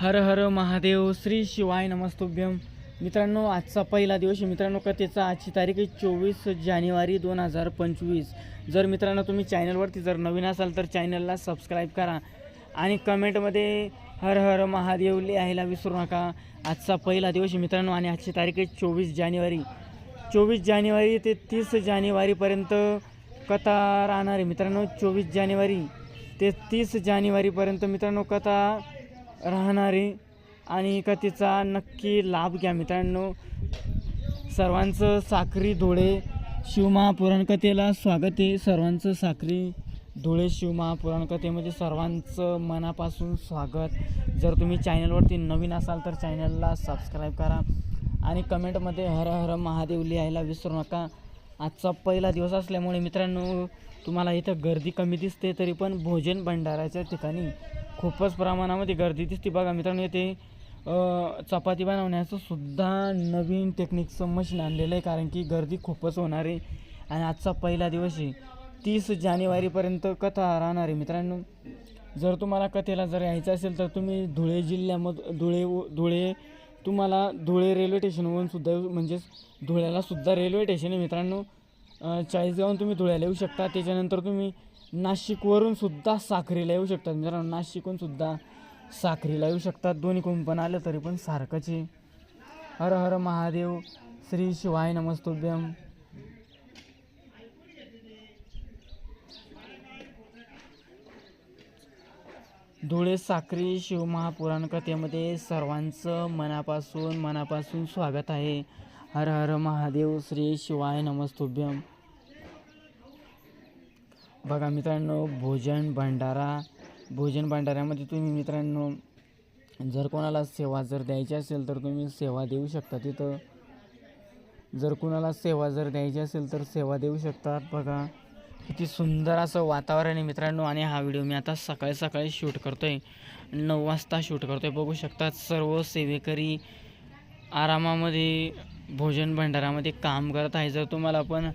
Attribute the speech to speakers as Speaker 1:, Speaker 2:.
Speaker 1: हर हर महादेव श्री शिवाय नमस्तुभ्यम मित्रांनो आजचा पहिला दिवस मित्रांनो कथेचा आजची तारीख आहे चोवीस जानेवारी दोन हजार पंचवीस. जर मित्रांनो तुम्ही चॅनलवरती जर नवीन असाल तर चॅनलला सबस्क्राईब करा आणि कमेंटमध्ये हर हर महादेव लिहायला विसरू नका. आजचा पहिला दिवस मित्रांनो आणि आजची तारीख आहे चोवीस जानेवारी. चोवीस जानेवारी ते तीस जानेवारीपर्यंत कथा राहणार आहे मित्रांनो. चोवीस जानेवारी ते तीस जानेवारीपर्यंत मित्रांनो कथा राहणारे आणि आणि कथेचा नक्की लाभ घ्या मित्रांनो. सर्वांचं साखरी धुळे शिवमहापुराणकथेला स्वागत आहे. सर्वांचं साखरी धुळे शिवमहापुराणकथेमध्ये सर्वांचं मनापासून स्वागत. जर तुम्ही चॅनलवरती नवीन असाल तर चॅनलला सबस्क्राईब करा आणि कमेंटमध्ये हर हर महादेव लिहायला विसरू नका. आजचा पहिला दिवस असल्यामुळे मित्रांनो तुम्हाला इथं गर्दी कमी दिसते तरी पण भोजन भंडाराच्या ठिकाणी खूपच प्रमाणामध्ये गर्दी दिसते. बघा मित्रांनो येथे चपाती बनवण्याचं सुद्धा नवीन टेक्निकचं मशीन आणलेलं आहे कारण की गर्दी खूपच होणार आहे. आणि आजचा पहिला दिवस आहे. तीस जानेवारीपर्यंत कथा राहणार आहे मित्रांनो. जर तुम्हाला कथेला जर यायचं असेल तर तुम्ही धुळे जिल्ह्यामध धुळे धुळे तुम्हाला धुळे रेल्वे स्टेशनवरून सुद्धा म्हणजेच धुळ्याला सुद्धा रेल्वे स्टेशन आहे मित्रांनो. अ, चाळीसगावून तुम्ही धुळ्याला येऊ शकता. त्याच्यानंतर तुम्ही नाशिकवरून सुद्धा साखरीला येऊ शकतात मित्रांनो. नाशिकहून सुद्धा साखरीला येऊ शकतात दोन्ही कुंपण आलं तरी पण सारखंच आहे. हर हर महादेव. श्री शिवाय नमस्तुभ्यम. धुळे साक्री शिवमहापुराण कथेमध्ये सर्वांचं मनापासून मनापासून स्वागत आहे. हर हर महादेव श्री शिवाय नमस्तुभ्यम. बघा मित्रांनो भोजन भंडारा. भोजन भंडाऱ्यामध्ये तुम्ही मित्रांनो जर कोणाला सेवा जर द्यायची असेल तर तुम्ही सेवा देऊ शकता तिथं. जर कोणाला सेवा जर द्यायची असेल तर सेवा देऊ शकतात बघा. किती सुंदर असं वातावरण आहे मित्रांनो. आणि हा व्हिडिओ मी आता सकाळी सकाळी शूट करतो आहे नऊ वाजता शूट करतो आहे बघू शकतात सर्व सेवेकरी आरामामध्ये भोजन भंडारामध्ये काम करत आहे. जर तुम्हाला पण